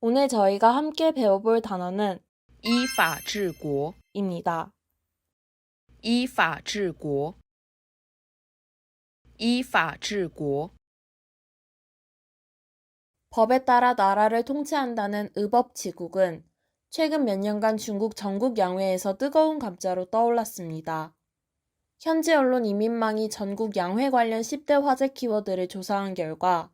오늘 저희가 함께 배워볼 단어는 依法治国， 입니다. 依法治国，依法治国， 법에 따라 나라를 통치한다는 의법치국은 최근 몇 년간 중국 전국 양회에서 뜨거운 감자로 떠올랐습니다. 현지 언론 이민망이 전국 양회 관련 10대 화제 키워드를 조사한 결과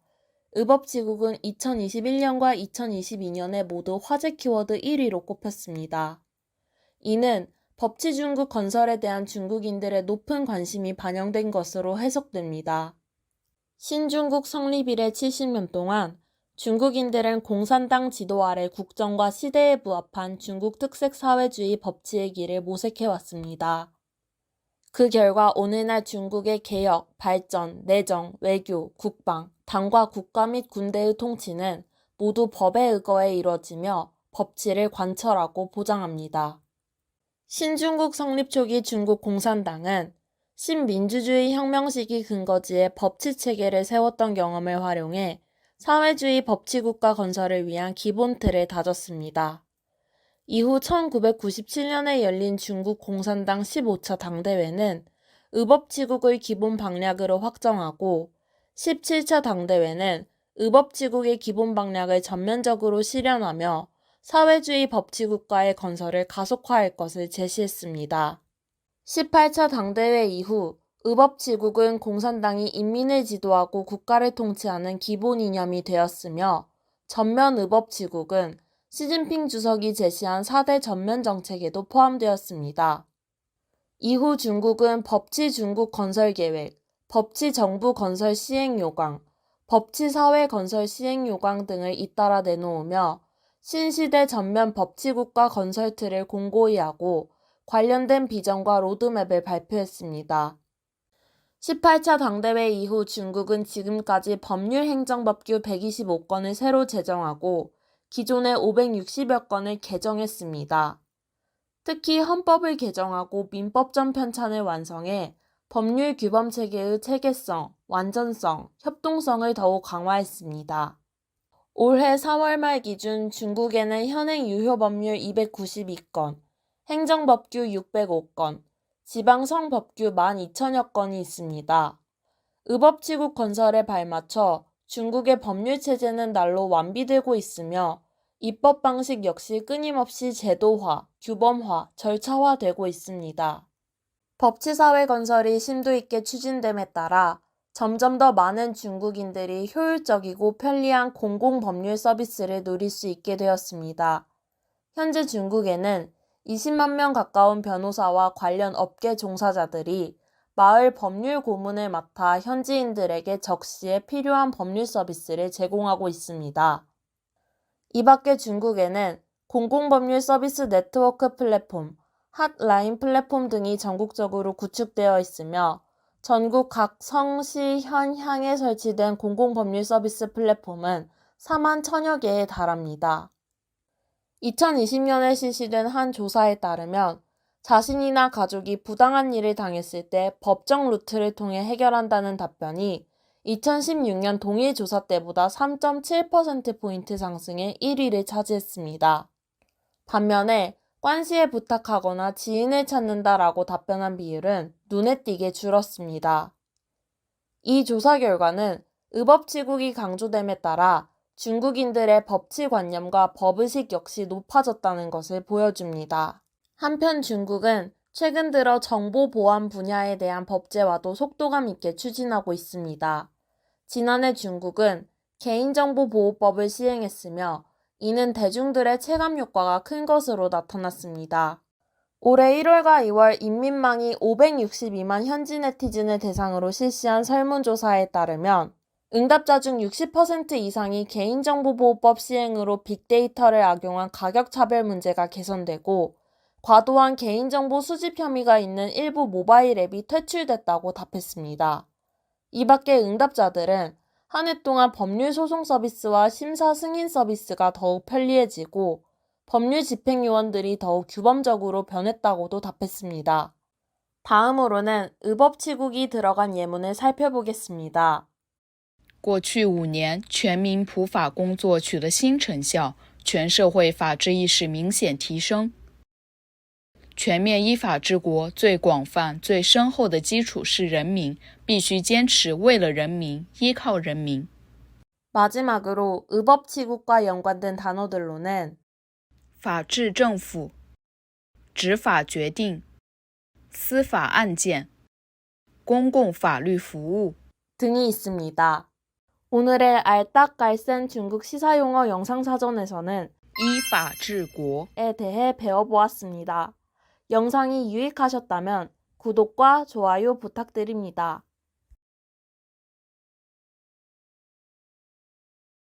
의법치국은 2021년과 2022년에 모두 화제 키워드 1위로 꼽혔습니다. 이는 법치 중국 건설에 대한 중국인들의 높은 관심이 반영된 것으로 해석됩니다. 신중국 성립 이래 70년 동안 중국인들은 공산당 지도 아래 국정과 시대에 부합한 중국 특색 사회주의 법치의 길을 모색해왔습니다. 그 결과 오늘날 중국의 개혁, 발전, 내정, 외교, 국방, 당과 국가 및 군대의 통치는 모두 법에 의거해 이루어지며 법치를 관철하고 보장합니다. 신중국 성립 초기 중국 공산당은 신민주주의 혁명 시기 근거지에 법치 체계를 세웠던 경험을 활용해 사회주의 법치국가 건설을 위한 기본 틀을 다졌습니다. 이후 1997년에 열린 중국 공산당 15차 당대회는 의법치국의 기본 방략으로 확정하고 17차 당대회는 의법치국의 기본 방략을 전면적으로 실현하며 사회주의 법치국가의 건설을 가속화할 것을 제시했습니다. 18차 당대회 이후 의법치국은 공산당이 인민을 지도하고 국가를 통치하는 기본 이념이 되었으며 전면 의법치국은 시진핑 주석이 제시한 4대 전면 정책에도 포함되었습니다. 이후 중국은 법치 중국 건설 계획, 법치 정부 건설 시행 요강, 법치 사회 건설 시행 요강 등을 잇따라 내놓으며 신시대 전면 법치국가 건설 틀을 공고히 하고 관련된 비전과 로드맵을 발표했습니다. 18차 당대회 이후 중국은 지금까지 법률 행정법규 125건을 새로 제정하고 기존의 560여 건을 개정했습니다. 특히 헌법을 개정하고 민법 전 편찬을 완성해 법률 규범 체계의 체계성, 완전성, 협동성을 더욱 강화했습니다. 올해 4월 말 기준 중국에는 현행 유효 법률 292건, 행정법규 605건, 지방성 법규 12,000여 건이 있습니다. 의법치국 건설에 발맞춰 중국의 법률 체제는 날로 완비되고 있으며 입법 방식 역시 끊임없이 제도화, 규범화, 절차화되고 있습니다. 법치사회 건설이 심도 있게 추진됨에 따라 점점 더 많은 중국인들이 효율적이고 편리한 공공법률 서비스를 누릴 수 있게 되었습니다. 현재 중국에는 20만 명 가까운 변호사와 관련 업계 종사자들이 마을 법률 고문을 맡아 현지인들에게 적시에 필요한 법률 서비스를 제공하고 있습니다. 이 밖에 중국에는 공공법률 서비스 네트워크 플랫폼, 핫라인 플랫폼 등이 전국적으로 구축되어 있으며 전국 각 성, 시, 현, 향에 설치된 공공법률 서비스 플랫폼은 4만 천여 개에 달합니다. 2020년에 실시된 한 조사에 따르면 자신이나 가족이 부당한 일을 당했을 때 법정 루트를 통해 해결한다는 답변이 2016년 동일 조사 때보다 3.7%포인트 상승해 1위를 차지했습니다. 반면에 관시에 부탁하거나 지인을 찾는다라고 답변한 비율은 눈에 띄게 줄었습니다. 이 조사 결과는 의법치국이 강조됨에 따라 중국인들의 법치관념과 법의식 역시 높아졌다는 것을 보여줍니다. 한편 중국은 최근 들어 정보 보안 분야에 대한 법제화도 속도감 있게 추진하고 있습니다. 지난해 중국은 개인정보보호법을 시행했으며 이는 대중들의 체감 효과가 큰 것으로 나타났습니다. 올해 1월과 2월 인민망이 562만 현지 네티즌을 대상으로 실시한 설문조사에 따르면 응답자 중 60% 이상이 개인정보보호법 시행으로 빅데이터를 악용한 가격차별 문제가 개선되고 과도한 개인정보 수집 혐의가 있는 일부 모바일 앱이 퇴출됐다고 답했습니다. 이 밖에 응답자들은 한 해 동안 법률 소송 서비스와 심사 승인 서비스가 더욱 편리해지고 법률 집행요원들이 더욱 규범적으로 변했다고도 답했습니다. 다음으로는 의법치국이 들어간 예문을 살펴보겠습니다. 过去五年，全民普法工作取得新成效，全社会法治意识明显提升。 全面依法治国最广泛、最深厚的基础是人民，必须坚持为了人民、依靠人民。 마지막으로 의법치국과 연관된 단어들로는 法治政府、执法决定、司法案件、公共法律服务。 등이 있습니다. 오늘의 알딱갈센 중국 시사용어 영상사전에서는 依法治国。 에 대해 배워보았습니다. 영상이 유익하셨다면 구독과 좋아요 부탁드립니다.